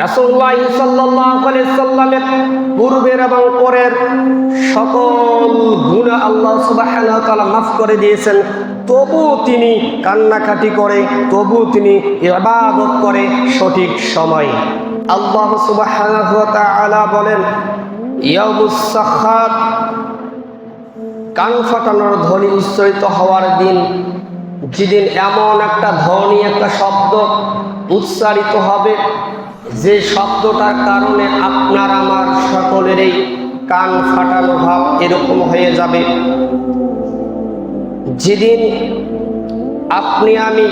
আলাইহি সাল্লামের পূর্বের এবং পরের সকল গুনাহ আল্লাহ তাআলা মাফ করে দিয়েছেন। তবু তিনি কান্নাকাটি করে, তবু তিনি ইবাদত করে সঠিক সময়। আল্লাহ তাআলা বলেন, ইয়াউমুস সাখাত কান ফাটানোর ধ্বনি উচ্চারিত হওয়ার দিন, যেদিন এমন একটা ধ্বনি, একটা শব্দ উচ্চারিত হবে যে শব্দটার কারণে আপনার আমার সকলেরই কান ফাটানো ভাব এরকম হয়ে যাবে। যেদিন আপনি আমি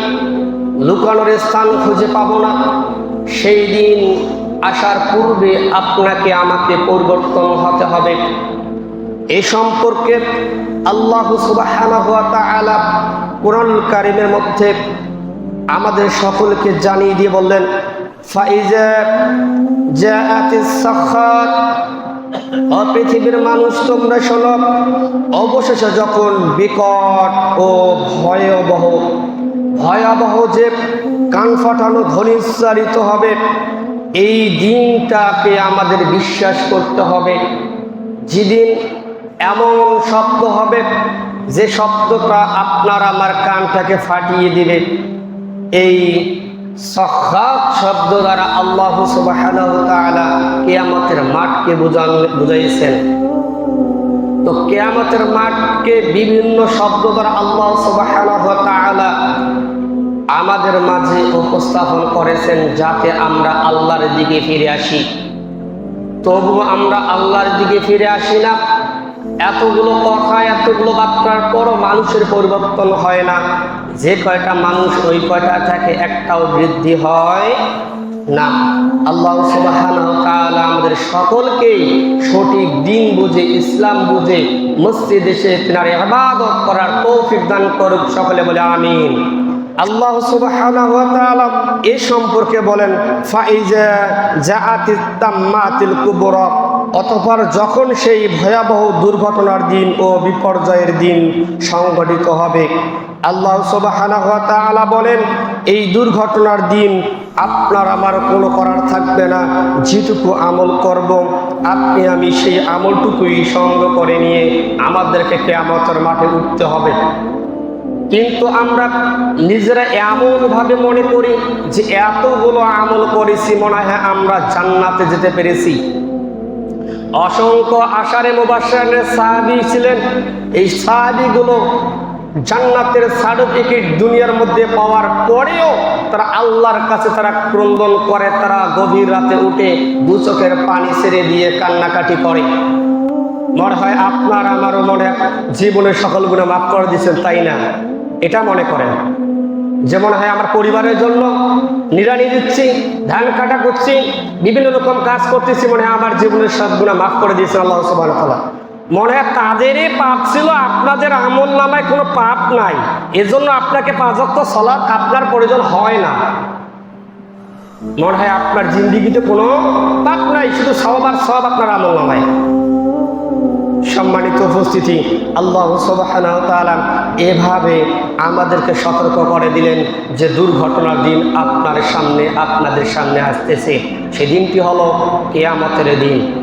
লুকানোর স্থান খুঁজে পাবো না, সেই দিন আসার পূর্বে আপনাকে আমাকে পরিবর্তন হতে হবে। এ সম্পর্কে আল্লাহ তাআলা কোরআন কারিমের মধ্যে আমাদের সকলকে জানিয়ে দিয়ে বললেন ও পৃথিবীর মানুষ তোমরা শোনো, অবশেষে যখন বিকট ও ভয়াবহ ভয়াবহ যে কান ফাটানো ধ্বনি হবে, এই দিনটাকে আমাদের বিশ্বাস করতে হবে। যেদিন এমন শব্দ হবে, যে শব্দটা আপনার আমার কানটাকে ফাটিয়ে দিবে এই সখাত শব্দ দ্বারা আল্লাহ ওয়া মাঠকে বুঝান তো কিয়ামতের মাঠকে বিভিন্ন শব্দ দ্বারা আল্লাহ তাআলা আমাদের মাঝে উপস্থাপন করেছেন যাতে আমরা আল্লাহর দিকে ফিরে আসি। তবু আমরা আল্লাহর দিকে ফিরে আসি না। এতগুলো কথা, এতগুলো বার্তার পরও মানুষের পরিবর্তন হয় না। যে কয়টা মানুষ ওই কয়টা থেকে একটাও বৃদ্ধি হয় না। আল্লাহ তাআলা আমাদের সকলকেই সঠিক দিন বুঝে, ইসলাম বুঝে, মসজিদ এসে তিনার ইবাদত করার তৌফিক দান করুক সকলে বলে আমিন। আল্লাহ তাআলা এ সম্পর্কে বলেন, ফাইজা জাআতিত তাম্মাতিল কুবরা। অতঃপর যখন সেই ভয়াবহ দুর্ঘটনার দিন ও বিপর্যয়ের দিন সংঘটিত হবে, আল্লাহ তাআলা বলেন, এই দুর্ঘটনার দিন আপনার আমার কোনো করার থাকবে না। যেটুকু আমল করব, আপনি আমি সেই আমলটুকুই সঙ্গ করে নিয়ে আমাদেরকে কেয়ামতের মাঠে উঠতে হবে। কিন্তু আমরা নিজেরা এমনভাবে মনে করি যে, এতগুলো আমল করেছি মনে হয় আমরা জান্নাতে যেতে পেরেছি। অসংখ্য আশারে মুবাসারের সাহাবি ছিলেন। এই সাহাবিগুলো জান্নাতের সার্টিফিকেট দুনিয়ার মধ্যে পাওয়ার পরেও তারা আল্লাহর কাছে তারা ক্রন্দন করে, তারা গভীর রাতে উঠে দু চোখের পানি ছেড়ে দিয়ে কান্নাকাটি করে। মনে হয় আপনার, আমারও মনে জীবনের সকল গুণে মাফ করে দিচ্ছেন তাই না? এটা মনে করেন। যেমন হয় আমার পরিবারের জন্য, নিরানি দিচ্ছি, ধান কাটা করছি, বিভিন্ন রকম কাজ করতেছি, মনে হয় আমার জীবনের সব মাফ করে দিয়েছে আল্লাহ সুবাহ মনে হয় তাদেরই পাপ ছিল, আপনাদের আমল নামায় কোনো পাপ নাই। এজন্য আপনাকে পাঁচক্ত সলাৎ আপনার প্রয়োজন হয় না। মনে হয় আপনার জিন্দিগিতে কোনো পাপ নাই, শুধু সব আর সব আপনার আমল নামায়। সম্মানিত উপস্থিতি, আল্লাহ ওয়া এভাবে আমাদেরকে সতর্ক করে দিলেন যে দুর্ঘটনার দিন আপনার সামনে, আপনাদের সামনে আসতেছে। সেদিনটি হলো কেয়ামতের দিন।